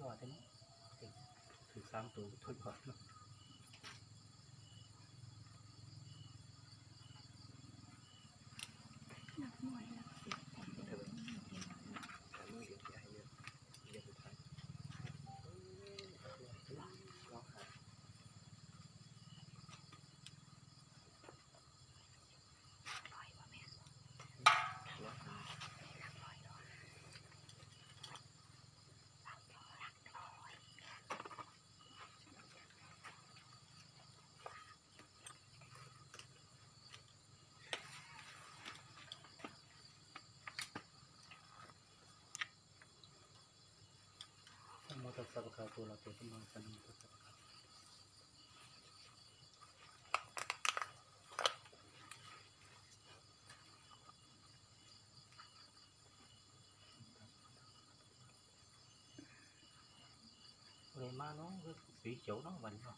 ยอดเลยเนาะถึงสามตัวทุกก่อนเนาะ นักมวยนักสิบ เถอะแต่มือเดียวจะให้เลือกเลือกสุดท้ายลองหา ร้อยว่าแม่น ลองหา นักร้อยดอกรักร้อยรักร้อย นะโมตั สสะภะคะวะโตอะระหะโตสัมมาสัมพุทธัสสะเลยมาเนาะสีเขียวเนาะวันเนาะ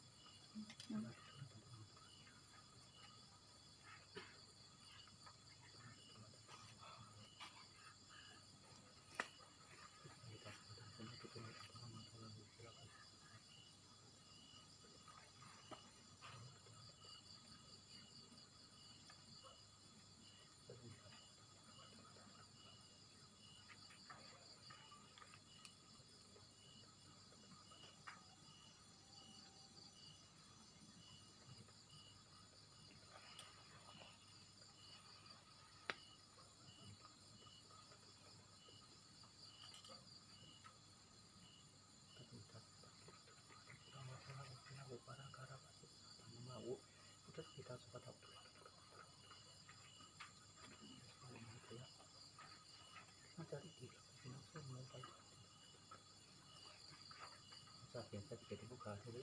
เปลี่ยนสักเก็ตที่ผู้ค้าเท่าไ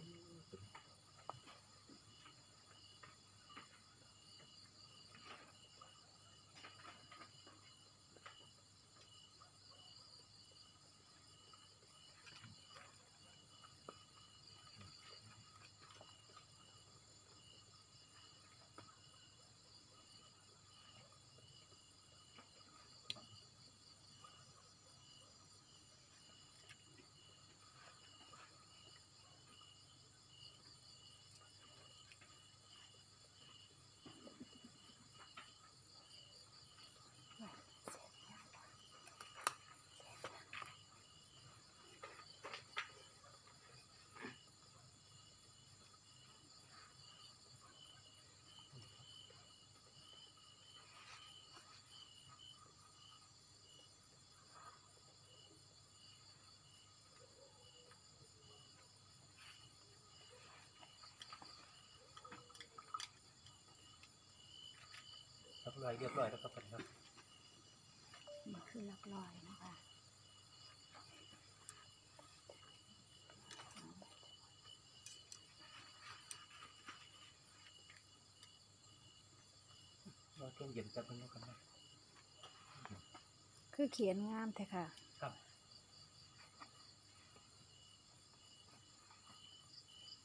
หร่รับรอยเรียบร้อยแล้วครับท่านครับนี่คือหลักร้อยนะคะรอเครื่องเย็นจับมันแล้วกันนะคือเขียนงามแท้ค่ะ ครับ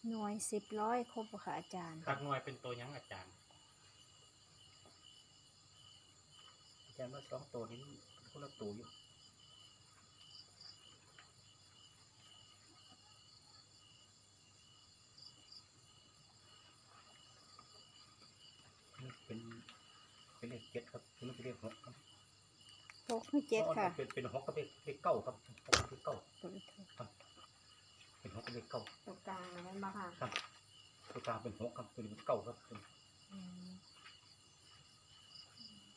หน่วยสิบร้อยครบบ่ค่ะอาจารย์ ตักหน่วยเป็นตัวยังอาจารย์ อาจารย์ว่าสองตัวนี้มันคนละตัวอยู่นี่เป็นเป็นเลขเจ็ดครับนี่เป็นเลขหกครับหกคือเจ็ดค่ะ เป็นเป็นหกกับเลขเลขเก้าครับหกกับเลขเก้าเปิดเถอะเป็นหกกับเลขเก้าตรงกลางนั่นมาค่ะครับตัวกลางเป็นหกครับตัวนี้เป็นเก้าครับตัวอืม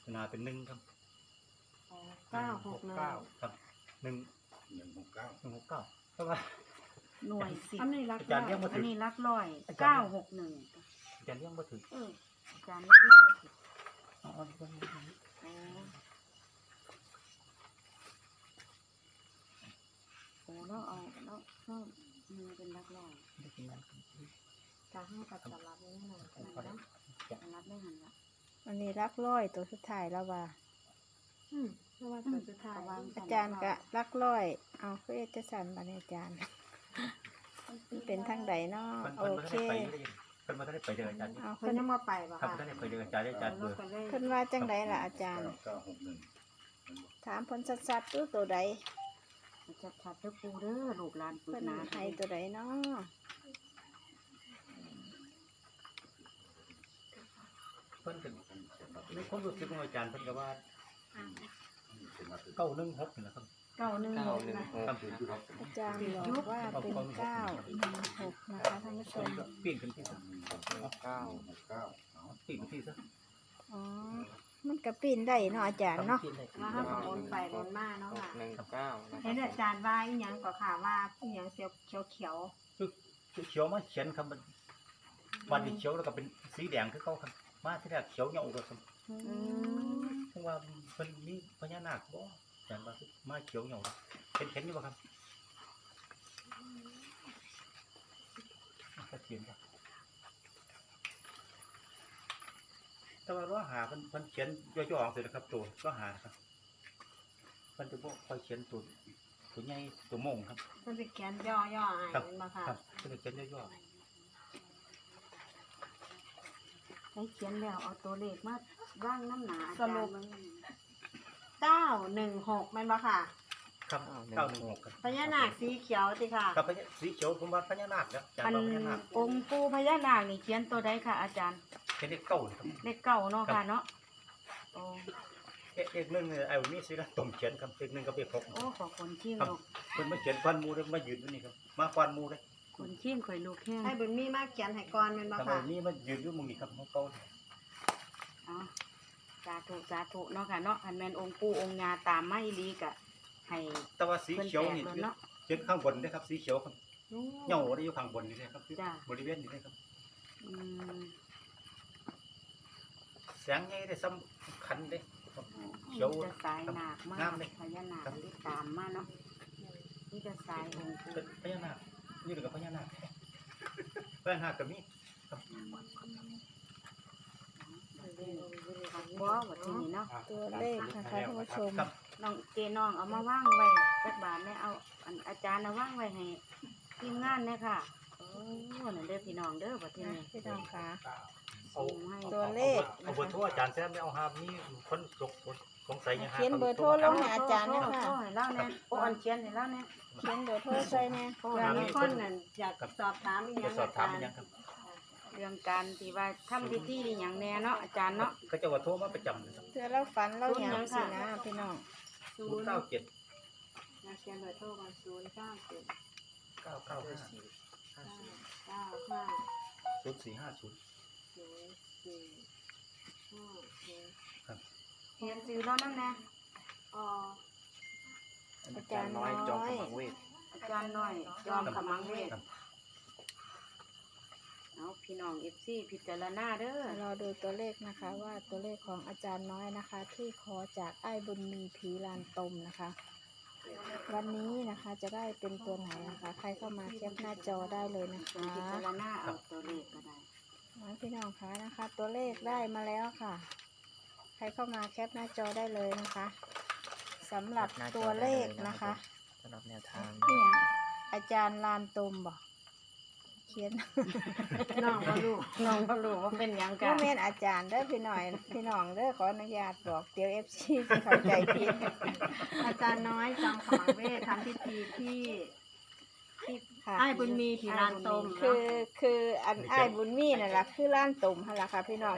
ตัวหนาเป็นหนึ่งครับ เก้าหกหนึ่งเก้าครับหนึ่งหนึ่งหกเก้าหนึ่งหกเก้าเพราะว่า หน่วยสิบอันนี้รักอาจารย์เรียกมาถึงอันนี้รักร้อยอาจารย์เก้าหกหนึ่งอาจารย์เลี้ยงมาถึงเอออาจารย์เรียกไม่ผิดอ๋อโอ้โหแล้วเอาแล้วแล้วมันเป็นรักร้อยถ้าให้กับสลับนี่นะมันนะสลับได้หันละอันนี้รักร้อยตัวสุดท้ายแล้วว่าอืมเพ ราะว่าตัวสุดท้ายอาจารย์ก็รักร้อย เอาเพื่อจะสั่นมาในอาจารย์มันเป็นทางใดเนาะมันโอมันเคไม่ได้ไปเลยมันไม่ได้ไปเดินอาจารย์เอาเพิ่เพิ่นนยังมาไปป่ะครับคะไม่ได้ไปเดินอาจารย์อาจารย์เบอร์กันเลยเพิ่นว่าจังใดล่ะอาจารย์ เก้าหกหนึ่งถามเพิ่นสัดๆตัวตัวใดชัดชัดๆเด้อปูเด้อลูกหลานปึเพิ่กนหนาให้ตัวใดเนาะเพิ่นเป็นในความรู้สึกของอาจารย์เพิ่นก็ว่า เก้าหนึ่งหกนี่แหละครับเก้าหนึ่งหกนะครับอาจารย์บอกว่าเป็นเก้าหนึ่งหกนะคะท่านผู้ชมเปลี่ยนกันที่ซะเก้าเปลี่ยนกันที่ซะอ๋อมันกระปีนได้เนาะอาจารย์เนาะปลี่ยได้ว่าห้าของโอนไปโอนมาเนาะหกค่ะหนึ่งเก้านะคเห็นรับอาจารย์ว่าอีหยังก็ค่ะว่าอีหยังเขียวเขียวเขียวคือคือเขียวมาเขียนครับมันวันนี้เขียวแล้วก็เป็นสีแดงคือเขาครับมาที่แรกเขียวเหนียวเลยครับ ๆอืมเพราะว่าเพิ่นมีพญานาคบ่อาจารย์ว่าคือมาเขียวเหนียวเห็นเห็นอยู่บ่ครับก็เขียนครับแต่ว่าว่าหาเพิ่นเพิ่นเขียนย่อๆออกเสร็จแล้วครับตัวก็หาครับเพิ่นจะบ่ค่อยเขียนตัวตัวใหญ่ตัวโมงครับมันสิแขนย่อย่อๆให้ครับมันมาค่ะครับเพิ่นจะเขียนย่อให้เขียนแล้วเอาตัวเลขมา ร่างน้ำหนาสรุปเก้าหนึ่งหกแม่นบ่ค่ะๆครับ916ครับพญานาคสีเขียวสิค่ะครับพญาสีเขียวผมว่าพญานาคแล้วอาจารอัย์นว่าพญานาคองค์ปู่พญานาคนี่เขียนตัวใดค่ะอาจารย์เป็นเลขเก้าเลยครับ เลขเก้าเนาะค่ะเนาะโอ้เอกเอกหนึงเนี่ยไอ้วันนี้สินะต้มเขียนครับเอกหนึงก็เป็นหกโอ้ขอคนขี้ครับลูกเพิ่นมาเขียนควันหมูเลยมายืนอยู่นี่ครับมาควันหมูเลยคนขี้ข่อยลูกแห้งให้บุญมีมากเขียนให้ก่อนแม่นบ่ครับค่ะอันนี้มายืนอยู่หมุมนี้ครับของเก่าอ๋อสา ธุสาธุเนาะค่ะเนาะอันแม่นองค์ปู่องค์งาตามมาอีหลีกะให้แต่ว่าสีเพิ่นเขียวแตกนี่แล้วเนาะเขียนข้างบนเด้ครับ สีเขียวครับเหย่าได้อยู่ข้างบนนี่เลยครับคือจ้ะ บริเวณนี้เลยครับอืมแสงใหญ่ได้ซ้ำคันเด้ครับเขียวจะสายหนักมากงามเลยพญานาคที่ตามมาเนาะนี่จะสายองค์ปู่เป็นพญานาคนี่กับพญานาคพญานาคก็มีครั บขับบ่ว่าที่นี่เนาะตัวเลขนะคะท่านผู้ชม น้องเจน้องเอามาว่างไว้จักบาทเนี่เอาอันอาจารย์เอาว่างไว้ให้ทีมงานเนี่ยค่ะโอ้นั่นเด้อพี่น้องเด้อบัดทีนี้พี่น้องค่ะ ส่งให้ตัวเลขเอาเบอร์โทรอาจารย์แซมไม่เอาหามีคนสงสงสัยยังหาเขียนเบอร์โทรลงให้อาจารย์เนี่ยค่ะ โอ้ให้เล่าเนี่ยโอ้อันเขียนให้เล่าเนี่ยเขียนเบอร์โทรใส่แน่โอ้เดี๋ยวอันมีนี้คนนั่นอยากสอบถามอีหยัจะงสอบถามอามันจารยังย์ครับ เรื่องการที่ว่าทำพิธีอหย่างแน่เนาะอาจารย์เนาะก็จะว่าโทรมาประจำนะครับเพื่อเราฝันเราหยังสินะพี่น้องศูศูนนย์ย์เก้าเจ็ดอยากเขียนเบอร์โทรก่อนศูนย์เก้าเจ็ดเก้าเก้าห้าเก้าห้าศูนย์สี่ห้าศูนย์ศูนย์สี่ห้าศูนย์เขียนซื้อแล้วนั่นแน่อ๋ออาจารย์น้อยจอมขมังเวทอาจารย์น้อยจอมขมังเวท เอาพี่น้องเอฟซีพิจารณาเด้อรอดูตัวเลขนะคะว่าตัวเลขของอาจารย์น้อยนะคะ ที่ขอจากไอ้ายบุญมีผีลานตมนะคะ วันนี้นะคะจะได้เป็นตัวไหนนะคะ ใครเข้ามาแคปหน้าจอได้เลยนะส่วนคะพิจารณาเอาตัวเลขก็ได้มาพี่น้องคะนะคะ ตัวเลขได้มาแล้วค่ะ ใครเข้ามาแคปหน้าจอได้เลยนะคะสำหรับตัวเลขนะคะสำหรับแนวทางนี่ยังอาจารย์ลานตมบอก เขียนน้องก็รู้น้องก็รู้ว่าเป็นหยังกัก็นเมนอาจารย์เด้อพี่หน่อย พี่น้องเด้อขออนุญาตบอกเดี๋ยวเอฟซีจะเข้าใจผิดอาจารย์น้อยจอมขมังเวททำพิธีที่ที่ค่ะไอ้ายบุญมีผีลานตมคืเนาะอคืออันอ้ายบุญมีนั่นแหละคือล้านตุ่มหั่นล่ะค่ะพี่น้อง